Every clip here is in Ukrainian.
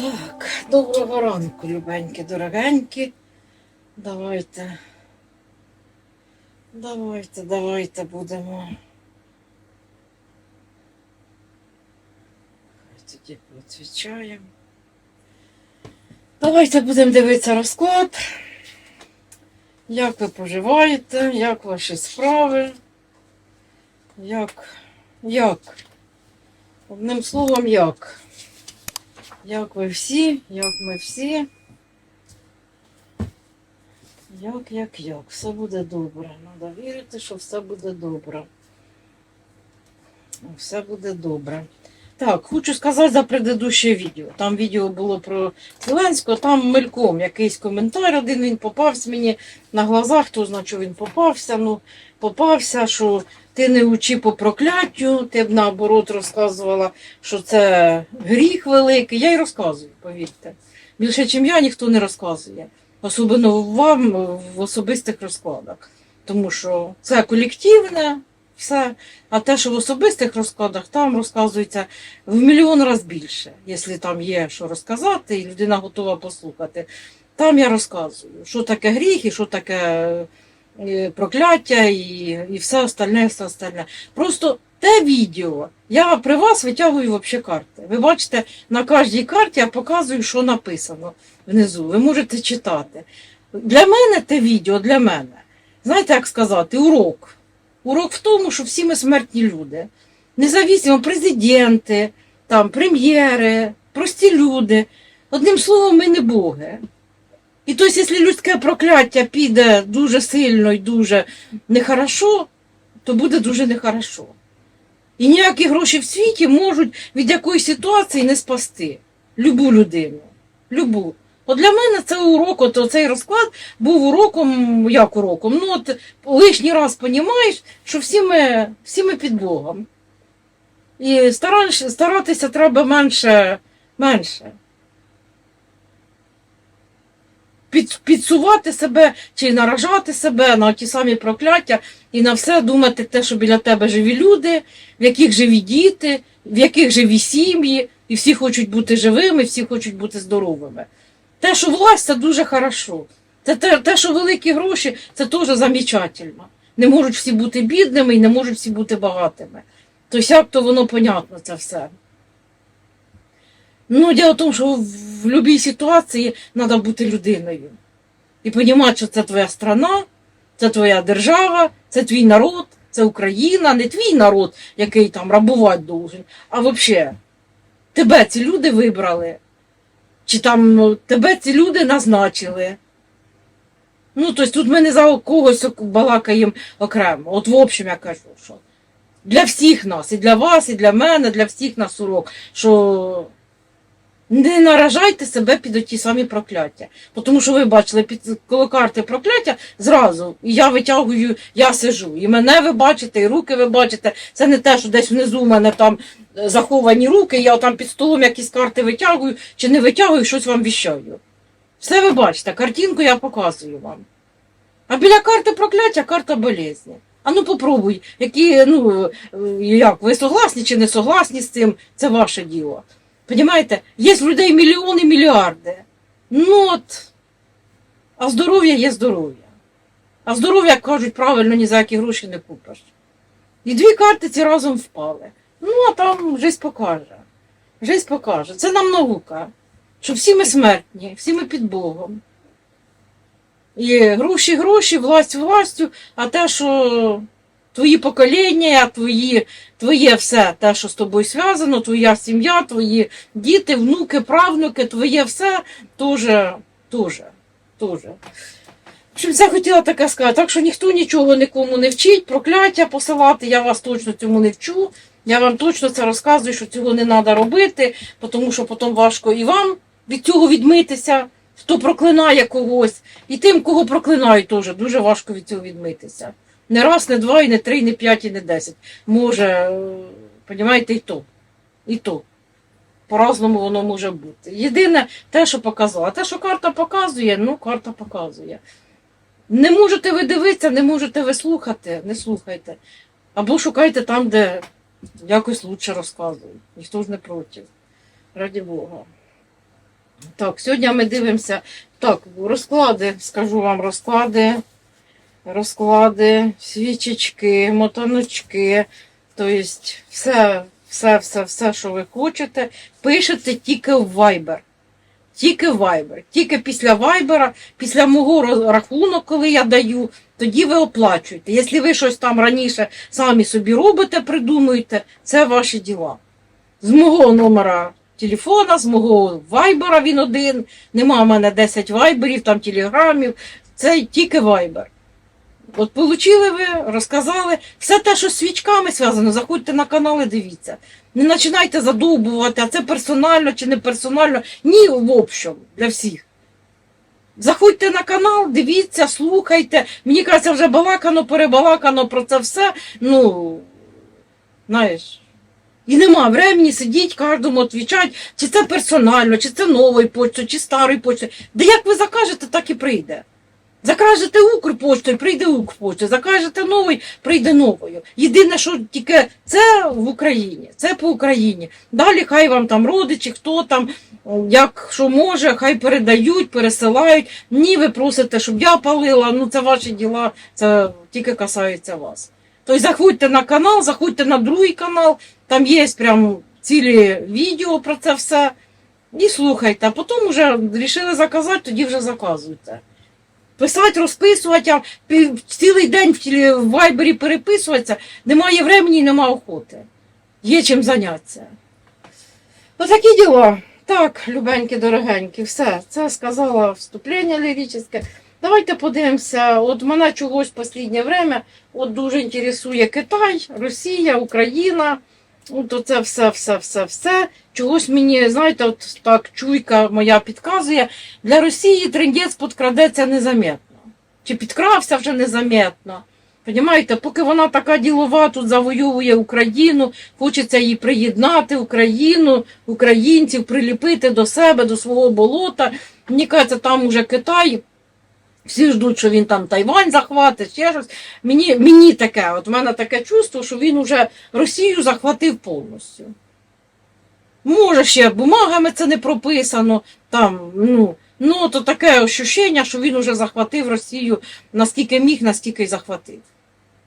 Так, доброго ранку, любенькі, дорогенькі. Давайте. Давайте, давайте будемо. Тоді відвічаємо. Давайте будемо дивитися розклад. Як ви поживаєте, як ваші справи? Як? Як? Одним словом, як? Як ви всі, як ми всі. Як, як, як? Все буде добре. Треба вірити, що все буде добре. Все буде добре. Так, хочу сказати за предыдущее відео. Там відео було про Зеленського, там мельком якийсь коментар один він попався мені на глазах, хто що він попався. Ну, попався, що ти не учи по прокляттю, ти б наоборот розказувала, що це гріх великий. Я й розказую, повірте. Більше, ніж я, ніхто не розказує. Особливо вам в особистих розкладах. Тому що це колективне, все. А те, що в особистих розкладах, там розказується в мільйон разів більше, якщо там є що розказати, і людина готова послухати. Там я розказую, що таке гріх і що таке е, прокляття і, і все остальне, все остальне. Просто те відео, я при вас витягую взагалі карти. Ви бачите, на кожній карті я показую, що написано внизу. Ви можете читати. Для мене те відео, для мене, знаєте, як сказати, урок. Урок в тому, що всі ми смертні люди. Независимо президенти, там, прем'єри, прості люди. Одним словом, ми не боги. І тобто, якщо людське прокляття піде дуже сильно і дуже нехорошо, то буде дуже нехорошо. І ніякі гроші в світі можуть від якоїсь ситуації не спасти любу людину. Любу. От для мене це урок, от цей розклад був уроком, як уроком. Ну, от лишній раз розумієш, що всі ми, всі ми під Богом. І старатися треба менше, менше. Під, підсувати себе чи наражати себе на ті самі прокляття і на все думати те, що біля тебе живі люди, в яких живі діти, в яких живі сім'ї, і всі хочуть бути живими, всі хочуть бути здоровими. Те, що власть, це дуже хорошо. Це те, те, що великі гроші, це теж замечательно. Не можуть всі бути бідними і не можуть всі бути багатими. Тобто, як то воно понятно, це все. Ну, діло в тому, що в будь-якій ситуації треба бути людиною. І розуміти, що це твоя страна, це твоя держава, це твій народ, це Україна, не твій народ, який там рабувати должен, а взагалі, тебе ці люди вибрали. Чи там ну, тебе ці люди назначили. Ну, тобто тут ми не за когось балакаємо окремо. От в общем я кажу, що для всіх нас, і для вас, і для мене, для всіх нас урок, що не наражайте себе під ті самі прокляття. Тому що ви бачили, під коло карти прокляття зразу, я витягую, я сижу. І мене ви бачите, і руки ви бачите. Це не те, що десь внизу в мене там е, заховані руки, я там під столом якісь карти витягую чи не витягую, щось вам віщаю. Все ви бачите, картинку я показую вам. А біля карти прокляття карта болезні. А ну попробуй, які, ну, е, як, ви согласні чи не согласні з цим, це ваше діло. Понимаєте, є в людей мільйони, мільярди. Ну от, а здоров'я є здоров'я. А здоров'я, як кажуть, правильно ні за які гроші не купиш. І дві карти ці разом впали. Ну, а там жизнь покаже. Жизнь покаже. Це нам наука. Що всі ми смертні, всі ми під Богом. І гроші, гроші, власть властю, а те, що твої покоління, твої, твоє все, те, що з тобою зв'язано, твоя сім'я, твої діти, внуки, правнуки, твоє все теж, теж, теж. В це хотіла таке сказати. Так що ніхто нічого нікому не вчить, прокляття посилати, я вас точно цьому не вчу. Я вам точно це розказую, що цього не треба робити, тому що потім важко і вам від цього відмитися, хто проклинає когось, і тим, кого проклинають, теж дуже важко від цього відмитися. Не раз, не два, і не три, і не п'ять, і не десять. Може, розумієте, і то. І то. По-разному воно може бути. Єдине те, що показала. Те, що карта показує, ну, карта показує. Не можете ви дивитися, не можете ви слухати, не слухайте. Або шукайте там, де якось лучше розказують. Ніхто ж не проти. Раді Бога. Так, сьогодні ми дивимося. Так, розклади, скажу вам розклади, розклади, свічечки, мотаночки. Тобто все, все, все, все, що ви хочете, пишете тільки в Viber. Тільки Viber. Тільки після Viber, після мого рахунок, коли я даю, тоді ви оплачуєте. Якщо ви щось там раніше самі собі робите, придумуєте, це ваші діла. З мого номера телефона, з мого вайбера він один. Нема в мене 10 вайберів, там телеграмів. Це тільки вайбер. От получили ви, розказали. Все те, що з свічками зв'язано, заходьте на канал і дивіться. Не починайте задовбувати, а це персонально чи не персонально. Ні, в общем, для всіх. Заходьте на канал, дивіться, слухайте. Мені кажеться, вже балакано, перебалакано про це все. Ну, знаєш. І нема времени сидіть, кожному відповідати, чи це персонально, чи це новою почтою, чи старою почтою. Де як ви закажете, так і прийде. Закажете Укрпоштою, прийде Укрпоштою, закажете новий, прийде новою. Єдине, що тільки це в Україні, це по Україні. Далі хай вам там родичі, хто там, як що може, хай передають, пересилають. Ні, ви просите, щоб я палила, ну це ваші діла, це тільки касається вас. Тобто заходьте на канал, заходьте на другий канал, там є прям цілі відео про це все. І слухайте, а потім вже вирішили заказати, тоді вже заказуйте. Писати, розписувати, цілий день в, вайбері переписуватися, немає времени і немає охоти. Є чим зайнятися. Отакі діла. Так, любенькі, дорогенькі, все. Це сказала вступлення ліричне. Давайте подивимося. От мене чогось в останнє время от дуже інтересує Китай, Росія, Україна. От оце все, все, все, все. Чогось мені, знаєте, от так чуйка моя підказує. Для Росії трендець підкрадеться незаметно. Чи підкрався вже незаметно. Понімаєте, поки вона така ділова тут завоює Україну, хочеться її приєднати, Україну, українців, приліпити до себе, до свого болота. Мені кажеться, там уже Китай. Всі ждуть, що він там Тайвань захватить, ще щось. Мені, мені таке, от в мене таке чувство, що він уже Росію захватив повністю. Може, ще бумагами це не прописано, там, ну, ну то таке ощущення, що він уже захватив Росію наскільки міг, наскільки й захватив.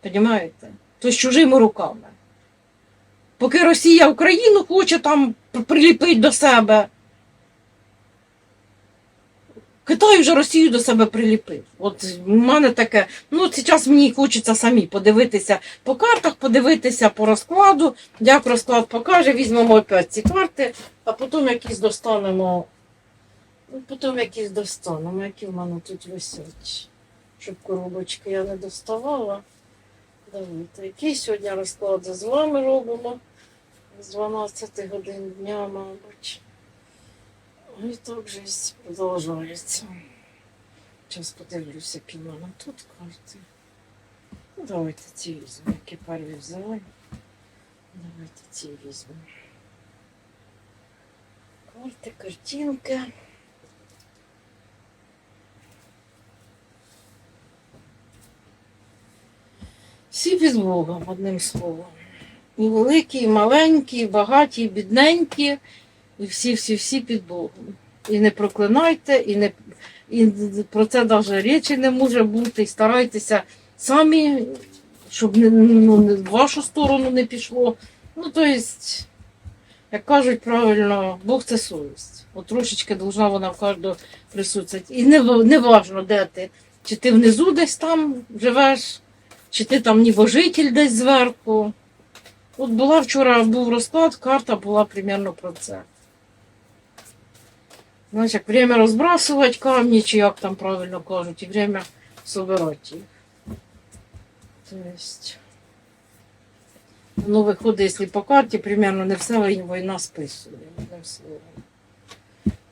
Понімаєте? Тобто чужими руками. Поки Росія Україну хоче там приліпити до себе, Китай вже Росію до себе приліпив. От в мене таке. Ну, зараз мені хочеться самі подивитися по картах, подивитися по розкладу. Як розклад покаже, візьмемо опять ці карти, а потім якісь достанемо. Ну, потім якісь достанемо, які в мене тут висять. Щоб коробочки я не доставала. Давайте, який сьогодні розклад з вами робимо? З 12 годин дня, мабуть. І так жесть продовжується. Зараз подивлюся, які в мене тут карти. Ну, давайте ці візьмемо, які перві взяли. Давайте ці візьмемо. Карти, картинки. Всі під Богом, одним словом. І великі, і маленькі, і багаті, і бідненькі. І всі-всі-всі під Богом. І не проклинайте, і, не, і про це навіть речі не може бути. І старайтеся самі, щоб не, ну, не в вашу сторону не пішло. Ну, то есть, як кажуть правильно, Бог це совість. От трошечки должна вона в кожного присутствувати. І не, не важно, де ти. Чи ти внизу десь там живеш, чи ти там небожитель десь зверху. От була вчора був розклад, карта була примерно про це. Знаєш, як время розбрасувати камні, чи як там правильно кажуть, і время собирати їх. То есть, ну, виходить, якщо по карті, примерно не все війна списує. одним словом.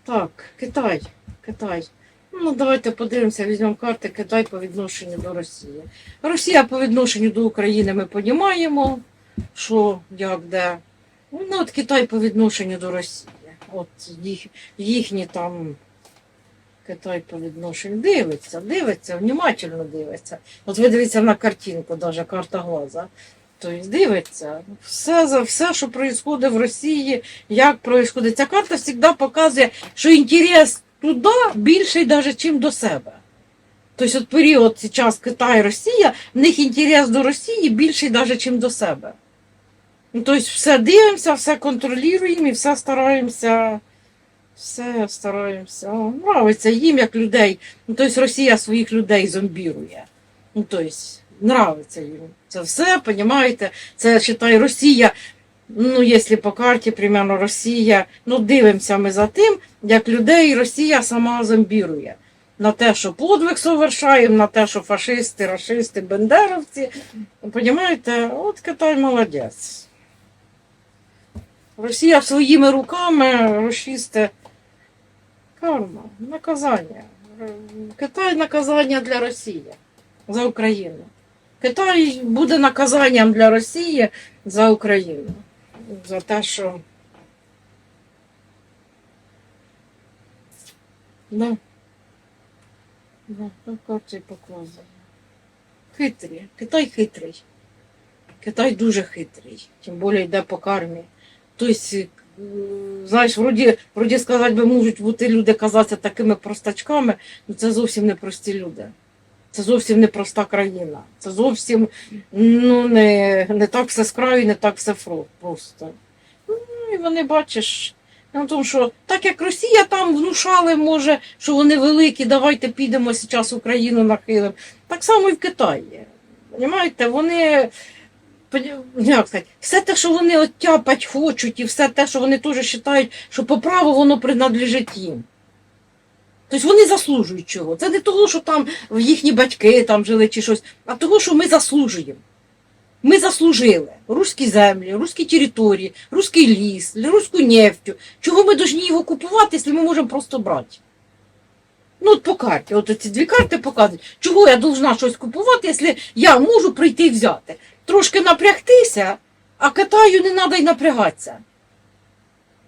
Так, Китай. Китай. Ну, давайте подивимося, візьмемо карти Китай по відношенню до Росії. Росія по відношенню до України ми розуміємо, що, як, де. Ну, от Китай по відношенню до Росії. От їх, їхні там Китай по відношенню. Дивиться, дивиться, внимательно дивиться. От ви дивіться на картинку, навіть карта глаза. Тобто дивиться, все, все, що відбувається в Росії, як відбувається. Ця карта завжди показує, що інтерес туди більший навіть, ніж до себе. Тобто період зараз Китай Росія, в них інтерес до Росії більший навіть, ніж до себе. Ну, тобто все дивимося, все контролюємо і все стараємося. Все стараємося. Нравиться їм як людей. Ну, тобто Росія своїх людей зомбірує. Ну, тобто, нравиться їм. Це все, розумієте? Це вважай, Росія. Ну, якщо по карті, примерно, Росія, ну дивимося ми за тим, як людей Росія сама зомбірує. На те, що подвиг совершаємо, на те, що фашисти, рашисти, бендеровці. Понімаєте, от Китай молодець. Росія своїми руками розчисте карма, наказання. Китай наказання для Росії за Україну. Китай буде наказанням для Росії за Україну. За те, що. Да. Да, так карті показує. Хитрі. Китай хитрий. Китай дуже хитрий. Тим більше йде по кармі. Тобто, знаєш, вроді, вроді сказати би, можуть бути люди казатися такими простачками, але це зовсім не прості люди. Це зовсім не проста країна. Це зовсім ну, не, не так все з краю, не так все фро- просто. Ну, і вони бачиш. Ну, тому що так як Росія там внушали, може, що вони великі, давайте підемо зараз Україну нахилимо. Так само і в Китаї. Понімаєте, вони. Як сказати, все те, що вони оттяпать хочуть, і все те, що вони теж вважають, що по праву воно принадлежить їм. Тобто вони заслужують чого. Це не того, що там їхні батьки там жили чи щось, а того, що ми заслужуємо. Ми заслужили руські землі, руські території, руський ліс, руську нефтю. Чого ми повинні його купувати, якщо ми можемо просто брати? Ну, от по карті, от ці дві карти показують, чого я повинна щось купувати, якщо я можу прийти і взяти. Трошки напрягтися, а Китаю не треба й напрягатися.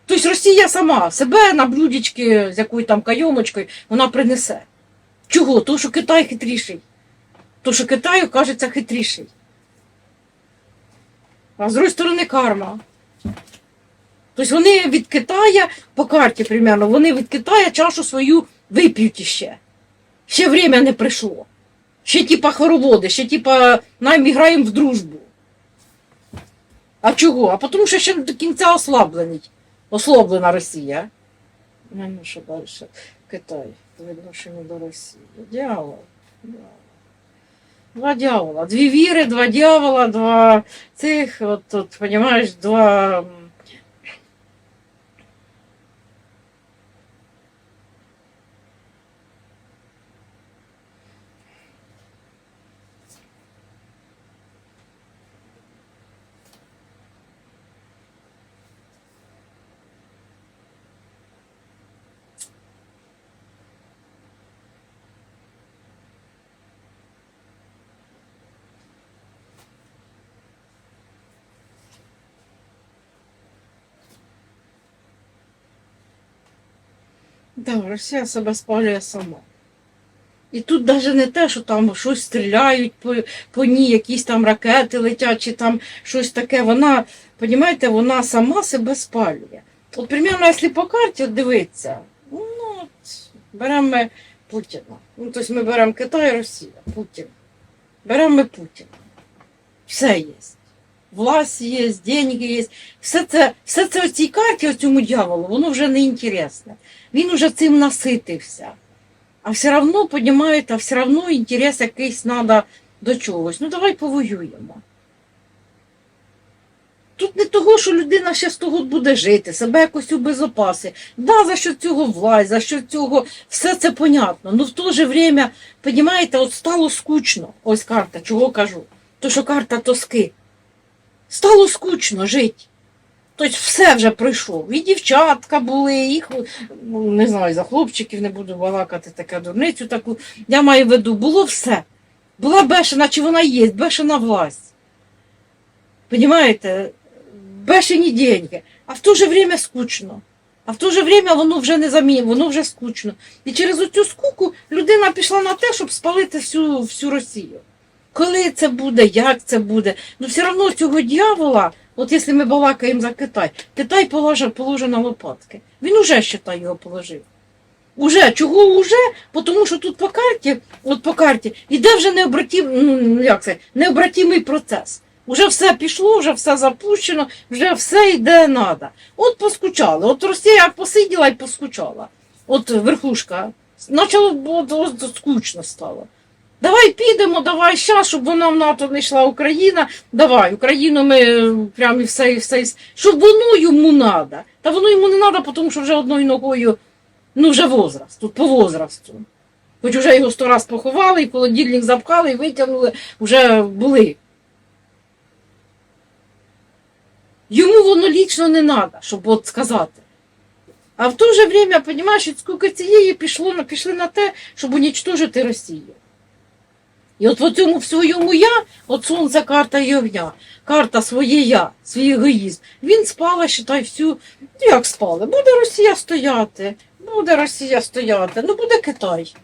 Тобто Росія сама себе на блюдечки з якою там кайомочкою вона принесе. Чого? Тому що Китай хитріший. Тому що Китаю кажеться хитріший. А з другої сторони карма. Тобто вони від Китая, по карті примерно, вони від Китая чашу свою вип'ють іще. Ще время не прийшло. Ще типа хороводи, ще типа нам граємо в дружбу. А чого? А тому що ще до кінця ослаблений. Ослаблена Росія. Ну, що далі? Китай по відношенню до Росії. Дьявол. Два дьявола. Дві віри, два дьявола, два цих, от тут, понимаєш, два. М, Росія себе спалює сама. І тут навіть не те, що там щось стріляють по, по ній, якісь там ракети летять, чи там щось таке. Вона, розумієте, вона сама себе спалює. От, примерно, якщо по карті дивитися, ну, от, беремо Путіна. Ну, тобто ми беремо Китай, Росія, Путін. Беремо Путіна. Все є. Власть є, деньги є. Все це, все це в цій карті, цьому дьяволу, воно вже не інтересне. Він уже цим наситився. А все одно, понімаєте, все одно інтерес якийсь треба до чогось. Ну давай повоюємо. Тут не того, що людина ще з того буде жити, себе якось убезопаси. Да, за що цього власть, за що цього, все це понятно. Ну в то же время, понімаєте, от стало скучно. Ось карта, чого кажу. То, що карта тоски. Стало скучно жити. Тобто все вже пройшов. І дівчатка були, і ну, не знаю, за хлопчиків не буду балакати таке дурницю таку. Я маю в виду, було все. Була бешена, чи вона є, бешена власть. Понімаєте? Бешені деньги. А в то же время скучно. А в то же время воно вже не замінює, воно вже скучно. І через оцю скуку людина пішла на те, щоб спалити всю, всю Росію. Коли це буде, як це буде. Ну все одно цього дьявола, от якщо ми балакаємо за Китай, Китай положив, положив на лопатки. Він уже считай, його положив. Уже, чого уже? Тому що тут по карті, от по карті, іде вже необратим, ну як це, необратимий процес. Уже все пішло, вже все запущено, вже все йде надо. От поскучали. От Росія посиділа і поскучала. От верхушка. Почало от, от, скучно стало. Давай підемо, давай щас, щоб вона в НАТО не йшла Україна. Давай, Україну ми е, прям і все, і все. Щоб воно йому надо. Та воно йому не треба, тому що вже одною ногою, ну вже возраст, тут по возрасту. Хоч вже його сто раз поховали, і холодильник запхали, і витягнули, вже були. Йому воно лічно не треба, щоб от сказати. А в то же время, от скільки цієї пішло, пішли на те, щоб унічтожити Росію. І от в цьому своєму я, от сонце, карта і огня, карта своє я, свій егоїзм. Він спала, считай, всю. Ну, як спала? Буде Росія стояти, буде Росія стояти, ну буде Китай.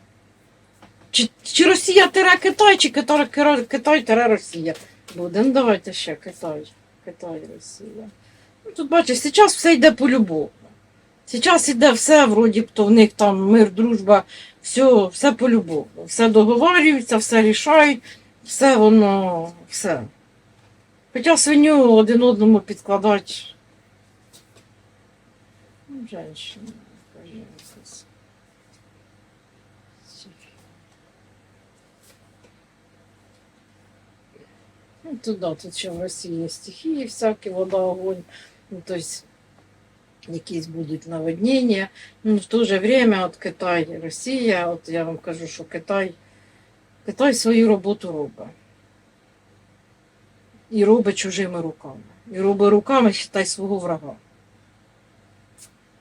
Чи, чи Росія тире Китай, чи Китай, Китай, тире Росія. Буде. Ну давайте ще Китай. Китай, Росія. Ну, тут бачиш, зараз все йде полюбовно. Зараз іде все, вроді то в них там мир, дружба, все, все полюбовно. Все договорюються, все рішають, все воно, все. Хоча свиню один одному підкладати. Ну, женщина, каже якось. Ну, тут, тут ще в Росії є стихії всякі, вода, огонь. Ну, то якісь будуть наводнення. Ну, в то же время от Китай, Росія, от я вам кажу, що Китай, Китай свою роботу робить. І робить чужими руками. І робить руками, считай, свого врага.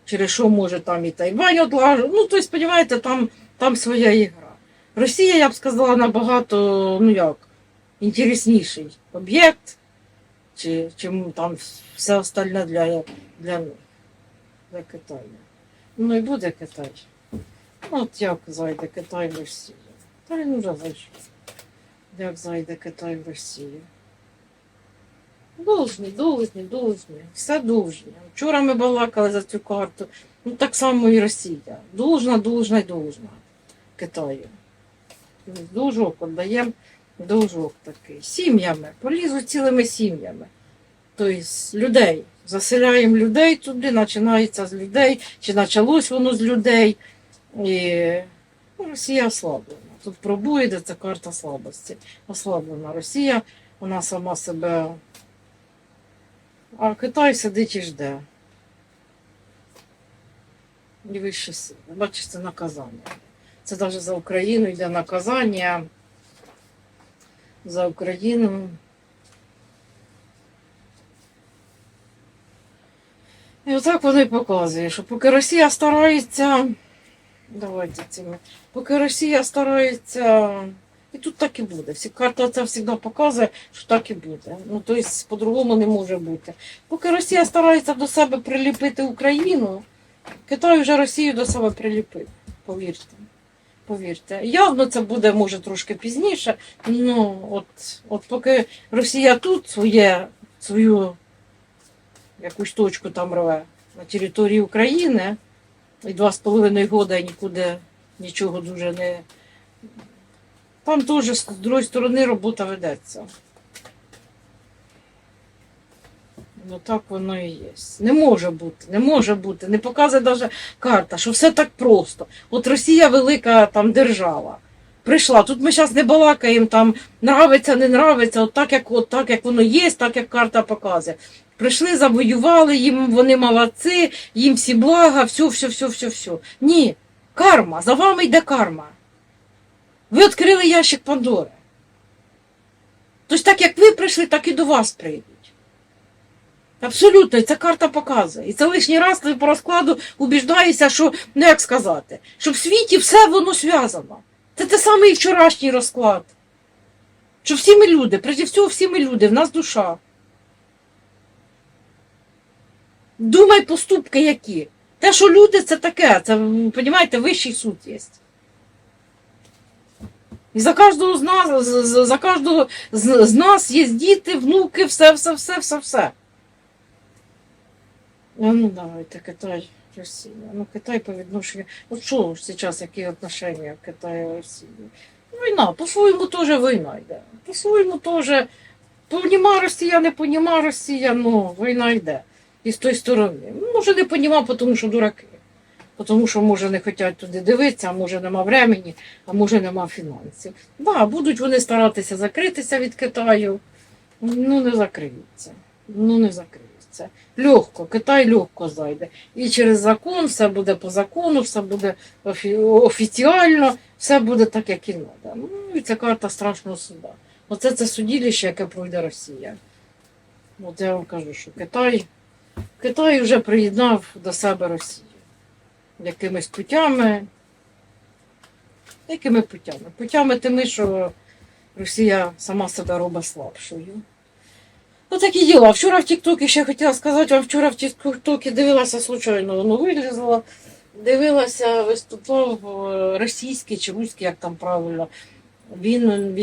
Через що може там і Тайвань отлажу. Ну, тобто, розумієте, там, там своя ігра. Росія, я б сказала, набагато, ну як, інтересніший об'єкт, чи, чим там все остальне для, для, для Китаю. Ну і буде Китай. Ну, от як зайде Китай в Росію. Та він уже зайшов. Як зайде Китай в Росію. Должні, должні, должні. Все должні. Вчора ми балакали за цю карту. Ну так само і Росія. Должна, должна й должна Китаю. Должок віддаємо, должок такий. Сім'ями. Полізуть цілими сім'ями. Тобто людей. Заселяємо людей туди, починається з людей, чи почалось воно з людей. І ну, Росія ослаблена. Тут пробує, де це карта слабості. Ослаблена Росія, вона сама себе. А Китай сидить і жде. І вище сили. Бачиш, це наказання. Це навіть за Україну йде наказання. За Україну. І отак воно і показує, що поки Росія старається. Давайте цими. Поки Росія старається. І тут так і буде. Всі карта це завжди показує, що так і буде. Ну, тобто, по-другому не може бути. Поки Росія старається до себе приліпити Україну, Китай вже Росію до себе приліпив. Повірте. Повірте. Явно це буде, може, трошки пізніше. Ну, от, от поки Росія тут своє, свою якусь точку там рве на території України, і два з половиною года нікуди нічого дуже не. Там теж з другої сторони робота ведеться. Ну так воно і є. Не може бути, не може бути. Не показує навіть карта, що все так просто. От Росія велика там держава. Прийшла. Тут ми зараз не балакаємо, там нравиться, не нравиться, от так, як, от так, як воно є, так як карта показує. Прийшли, завоювали, їм вони молодці, їм всі блага, все, все, все, все, все. Ні, карма, за вами йде карма. Ви відкрили ящик Пандори. Тобто так як ви прийшли, так і до вас прийдуть. Абсолютно, ця карта показує. І це лишній раз по розкладу убіждаюся, що, ну як сказати, що в світі все воно зв'язано. Це те самий вчорашній розклад. Що всі ми люди, прежде всього, всі ми люди, в нас душа. Думай поступки які. Те, що люди, це таке, це, розумієте, вищий суд є. І за кожного з нас, за кожного з, нас є діти, внуки, все, все, все, все, все. Ну давайте, Китай, Росія. Ну, Китай по відношенню. От що ж зараз, які отношення Китаю і Росії? Війна, по-своєму теж війна йде. По-своєму теж поніма Росія, не поніма Росія, ну війна йде. І з тої сторони. Може, не поніма, тому що дураки. Тому що, може, не хочуть туди дивитися, а може нема времени, а може нема фінансів. Да, будуть вони старатися закритися від Китаю. Ну, не закриються. Ну, не закриються. Легко, Китай легко зайде. І через закон, все буде по закону, все буде офі- офіціально, все буде так, як і треба. Ну, і це карта страшного суда. Оце це судилище, яке пройде Росія. От я вам кажу, що Китай, Китай вже приєднав до себе Росію. Якимись путями. Якими путями? Путями тими, що Росія сама себе робить слабшою. Отакі діла. Вчора в Тіктокі ще хотіла сказати вам, вчора в Тіктокі дивилася случайно, воно вилізло. Дивилася, виступав е, російський чи руський, як там правильно. Він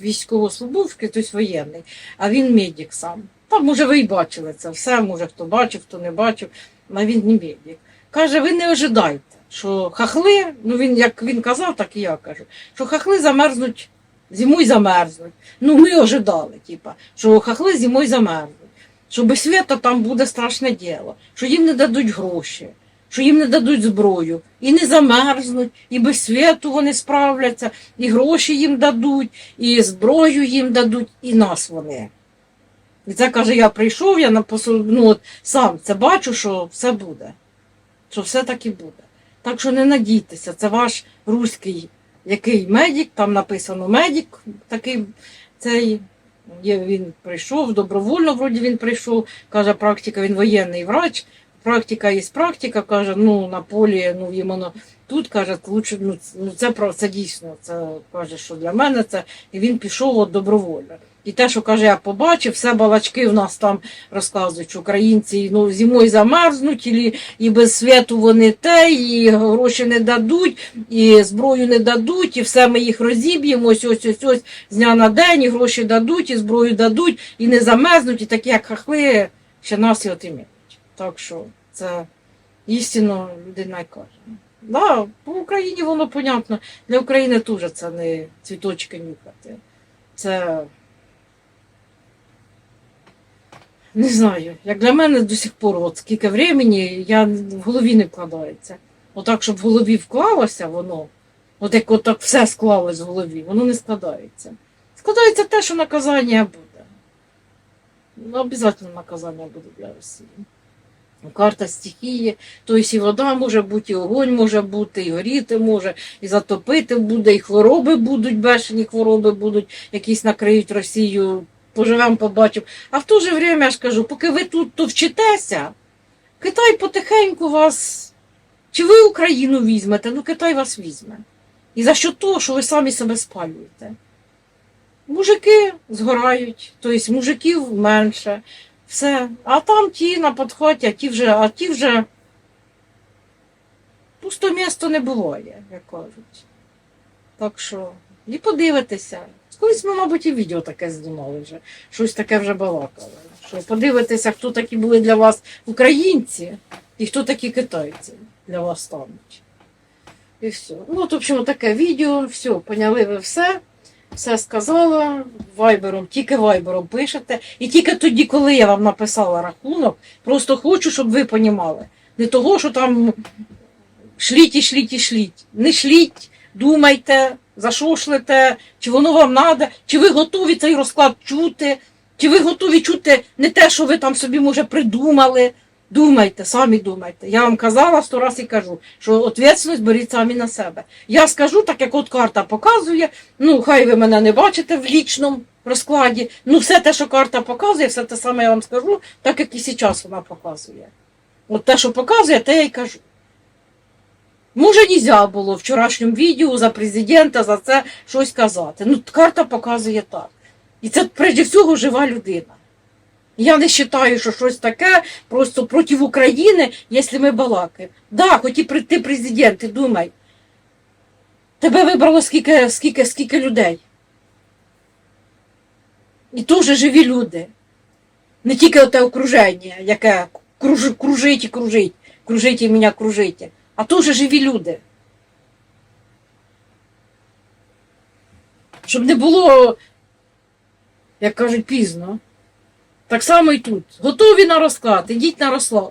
військовослужбовський, тобто воєнний, а він медик сам. Там, може, ви й бачили це все, може хто бачив, хто не бачив, а він не медик. Каже, ви не ожидайте, що хахли, ну він як він казав, так і я кажу, що хахли замерзнуть, зимою замерзнуть. Ну ми ожидали, типа, що хахли зимою замерзнуть, що без свята там буде страшне діло, що їм не дадуть гроші, що їм не дадуть зброю, і не замерзнуть, і без світу вони справляться, і гроші їм дадуть, і зброю їм дадуть, і нас вони. І це каже, я прийшов, я на посу- ну, от, сам це бачу, що все буде що все так і буде. Так що не надійтеся, це ваш руський який медик, там написано медик, такий цей. Є, він прийшов, добровольно вроді він прийшов, каже, практика, він воєнний врач, практика є практика, каже, ну на полі, ну іменно тут каже, лучше, ну, ну це це дійсно. Це каже, що для мене це. І він пішов от добровольно. І те, що каже, я побачив, все балачки в нас там розказують, що українці ну, зимою замерзнуть, і, і без світу вони те, і гроші не дадуть, і зброю не дадуть, і все ми їх розіб'ємо, ось ось ось ось з дня на день, і гроші дадуть, і зброю дадуть, і не замерзнуть, і такі, як хахли, ще нас і отимуть. Так що це істинно людина каже. Да, по Україні воно понятно. Для України теж це не цвіточки нюхати. Це не знаю. Як для мене до сих пор, от скільки времени, я в голові не вкладається. Отак, щоб в голові вклалося воно, от як отак все склалось в голові, воно не складається. Складається те, що наказання буде. Ну, обов'язково наказання буде для Росії. Карта стихії, тобто і вода може бути, і огонь може бути, і горіти може, і затопити буде, і хвороби будуть, бешені хвороби будуть, якісь накриють Росію, поживемо, побачимо. А в то же время, я ж кажу, поки ви тут то вчитеся, Китай потихеньку вас, чи ви Україну візьмете, ну Китай вас візьме. І за що того, що ви самі себе спалюєте. Мужики згорають, тобто мужиків менше, все. А там ті на підході, а ті вже, а ті вже пусто місто не буває, як кажуть. Так що, і подивитися. Колись ми, мабуть, і відео таке знімали вже, щось таке вже балакали. Що подивитися, хто такі були для вас українці і хто такі китайці для вас стануть. І все. Ну, от, в общем, таке відео, все, поняли ви все. Все сказала, вайбером, тільки вайбером пишете. І тільки тоді, коли я вам написала рахунок, просто хочу, щоб ви понімали. Не того, що там шліть і шліть і шліть. Не шліть, думайте, за що шлите, чи воно вам треба, чи ви готові цей розклад чути, чи ви готові чути не те, що ви там собі, може, придумали. Думайте, самі думайте. Я вам казала сто раз і кажу, що відповідальність беріть самі на себе. Я скажу, так як от карта показує, ну хай ви мене не бачите в лічному розкладі. Ну, все те, що карта показує, все те саме я вам скажу, так як і зараз вона показує. От те, що показує, те я й кажу. Може, нельзя було вчорашньому відео за президента за це щось казати. Ну, карта показує так. І це прежде всього жива людина. Я не вважаю, що щось таке просто проти України, якщо ми балакаємо. Да, хоч і при- ти президент, ти думай. Тебе вибрало скільки, скільки, скільки людей. І теж живі люди. Не тільки те окруження, яке круж, кружить і кружить, кружить і мене кружить, а теж живі люди. Щоб не було, як кажуть, пізно. Так само і тут. Готові на розклад, ідіть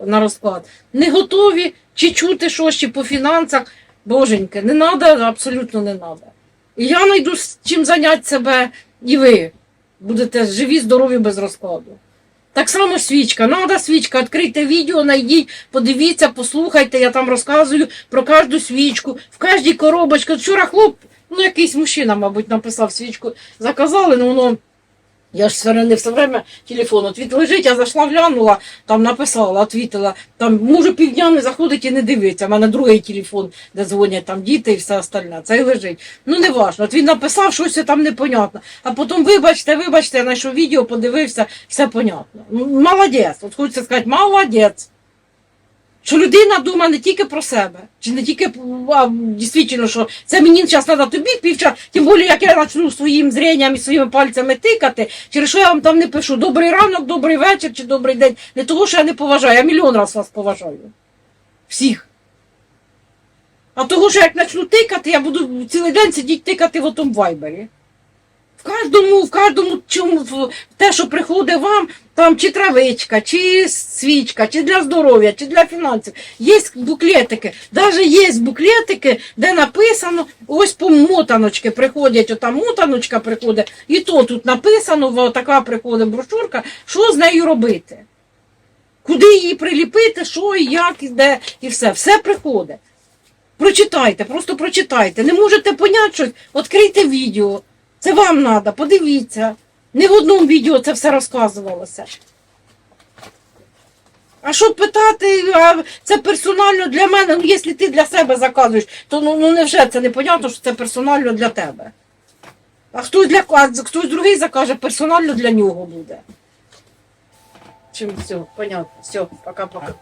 на розклад. Не готові чи чути щось, чи по фінансах. Боженьки, не треба, абсолютно не треба. І я знайду чим зайняти себе, і ви будете живі, здорові без розкладу. Так само свічка. Надо свічка, відкрийте відео, знайдіть, подивіться, послухайте, я там розказую про кожну свічку, в кожній коробочці. Вчора хлоп, ну якийсь мужчина, мабуть, написав свічку, заказали, ну воно. Я ж все не все время телефон от лежить, я зайшла, глянула, там написала, отвітила. Там може півдня не заходить і не дивиться. У мене другий телефон, де дзвонять там діти і все остальне. Це й лежить. Ну не важно. От він написав, щось там непонятно. А потім, вибачте, вибачте, я знайшов відео, подивився, все понятно. Молодець. От хочеться сказати, молодець. Що людина думає не тільки про себе, чи не тільки а, дійсно, що це мені зараз треба тобі півча, тим більше, як я почну своїм зренням і своїми пальцями тикати, через що я вам там не пишу добрий ранок, добрий вечір чи добрий день. Не того, що я не поважаю, я мільйон раз вас поважаю. Всіх. А того, що як почну тикати, я буду цілий день сидіти тикати в отому вайбері. Кожному, в кожному чому в- те, що приходить вам, там чи травичка, чи свічка, чи для здоров'я, чи для фінансів. Є буклетики. Навіть є буклетики, де написано, ось по мотаночки приходять, ота мотаночка приходить, і то тут написано, така приходить брошурка, що з нею робити. Куди її приліпити, що і як, і де, і все. Все приходить. Прочитайте, просто прочитайте. Не можете поняти щось, відкрийте відео. Це вам треба, подивіться. Не в одному відео це все розказувалося. А що питати, а це персонально для мене, ну якщо ти для себе заказуєш, то ну, ну невже це не понятно, що це персонально для тебе. А хтось для а хтось другий закаже, персонально для нього буде. Чим все, понятно. Все, пока-пока.